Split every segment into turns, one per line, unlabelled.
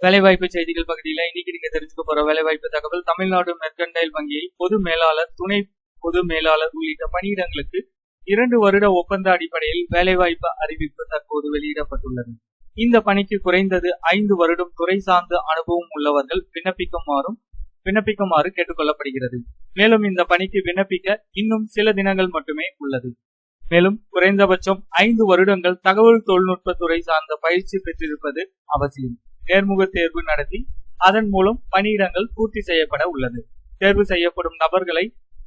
வேலைவாய்ப்பு செய்திகள் பகுதியில் இன்னைக்கு நீங்க தெரிஞ்சுக்க போற வேலைவாய்ப்பு தகவல் தமிழ்நாடு மெர்கண்டைல் வங்கியில் பொது மேலாளர் துணை பொது மேலாளர் உள்ளிட்ட பணியிடங்களுக்கு இரண்டு வருட ஒப்பந்த அடிப்படையில் வேலைவாய்ப்பு அறிவிப்பு தற்போது வெளியிடப்பட்டுள்ளது. இந்த பணிக்கு குறைந்தது ஐந்து வருடம் துறை சார்ந்த அனுபவம் உள்ளவர்கள் விண்ணப்பிக்குமாறும் விண்ணப்பிக்குமாறு கேட்டுக்கொள்ளப்படுகிறது. மேலும் இந்த பணிக்கு விண்ணப்பிக்க இன்னும் சில தினங்கள் மட்டுமே உள்ளது. மேலும் குறைந்தபட்சம் ஐந்து வருடங்கள் தகவல் தொழில்நுட்ப துறை சார்ந்த பயிற்சி பெற்றிருப்பது அவசியம். நேர்முக தேர்வு நடத்தி அதன் மூலம் பணியிடங்கள் பூர்த்தி செய்யப்பட உள்ளது. தேர்வு செய்யப்படும் நபர்களை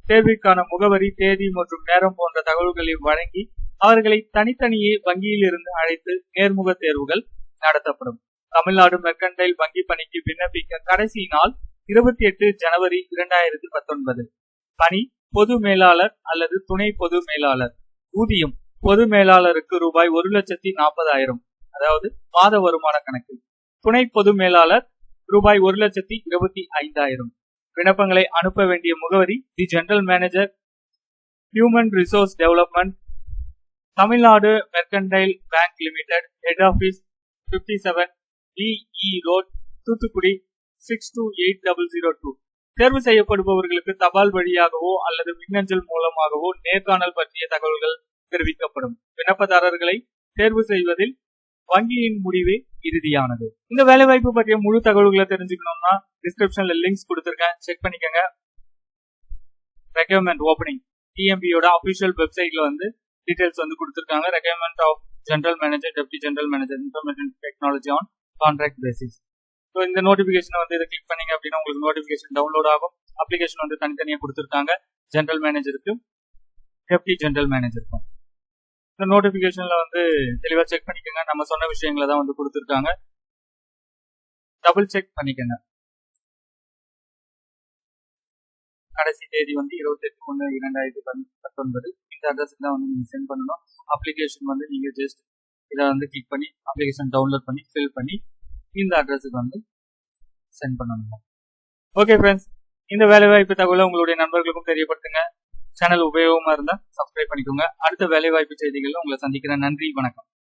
தேர்விற்கான முகவரி தேதி மற்றும் நேரம் போன்ற தகவல்களை வழங்கி அவர்களை தனித்தனியே வங்கியில் இருந்து அழைத்து நேர்முக தேர்வுகள் நடத்தப்படும். தமிழ்நாடு மெர்கண்டைல் வங்கி பணிக்கு விண்ணப்பிக்க கடைசி நாள் இருபத்தி எட்டு ஜனவரி இரண்டாயிரத்தி பத்தொன்பது. பணி பொது மேலாளர் அல்லது துணை பொது மேலாளர். ஊதியம் பொது மேலாளருக்கு ரூபாய் ஒரு லட்சத்தி நாற்பதாயிரம். அதாவது மாத வருமான கணக்கு. துணை பொது மேலாளர் ரூபாய் ஒரு லட்சத்தி இருபத்தி ஐந்தாயிரம். விண்ணப்பங்களை அனுப்ப வேண்டிய முகவரி the general manager human resource development Tamil Nadu mercantile bank limited head office fifty seven T E road Thoothukudi six two eight double zero two. தேர்வு செய்யப்படுபவர்களுக்கு தபால் வழியாகவோ அல்லது மின்னஞ்சல் மூலமாகவோ நேர்காணல் பற்றிய தகவல்கள் தெரிவிக்கப்படும். விண்ணப்பதாரர்களை தேர்வு செய்வதில் வங்கியின் முடிவே இறுதியானது. இந்த வேலைவாய்ப்பு பற்றிய முழு தகவல்களை தெரிஞ்சுக்கணும்னா டிஸ்கிரிப்ஷன்ல லிங்க்ஸ் கொடுத்துருக்கேன். செக் பண்ணிக்கோங்க. ரெக்யர்மெண்ட் ஓப்பனிங் டிஎம்பியோட அபிஷியல் வெப்சைட்ல வந்து டீடைல்ஸ் வந்து கொடுத்துருக்காங்க. Requirement of general manager deputy general manager information technology on contract basis so இந்த நோட்டிபிகேஷனை வந்து இதை கிளிக் பண்ணீங்க அப்படின்னா உங்களுக்கு நோட்டிபிகேஷன் டவுன்லோட் ஆகும். அப்ளிகேஷன் வந்து தனித்தனியாக கொடுத்துருக்காங்க. ஜென்ரல் மேனேஜருக்கு டெப்டி ஜென்ரல் மேனேஜருக்கும் நோட்டிபிகேஷன்ல வந்து தெளிவா செக் பண்ணிக்கோங்க. நம்ம சொன்ன விஷயங்களை தான் வந்து கொடுத்துருக்காங்க. டபுள் செக் பண்ணிக்கோங்க. கடைசி தேதி வந்து இருபத்தி எட்டு ஒன்று இரண்டாயிரத்தி பத்தொன்பது. இந்த அட்ரஸ்க்கு தான் வந்து நீங்கள் சென்ட் பண்ணணும். அப்ளிகேஷன் வந்து நீங்கள் ஜஸ்ட் இதை வந்து கிளிக் பண்ணி அப்ளிகேஷன் டவுன்லோட் பண்ணி ஃபில் பண்ணி இந்த அட்ரஸுக்கு வந்து சென்ட் பண்ணணும். ஓகே ஃப்ரெண்ட்ஸ் இந்த வேலைவாய்ப்பு தகவலை உங்களுடைய நண்பர்களுக்கும் தெரியப்படுத்துங்க. சேனல் உபயோகமா இருந்தா சப்ஸ்கிரைப் பண்ணிக்கோங்க. அடுத்த வேலைவாய்ப்பு செய்திகளில் உங்களை சந்திக்கிறேன். நன்றி வணக்கம்.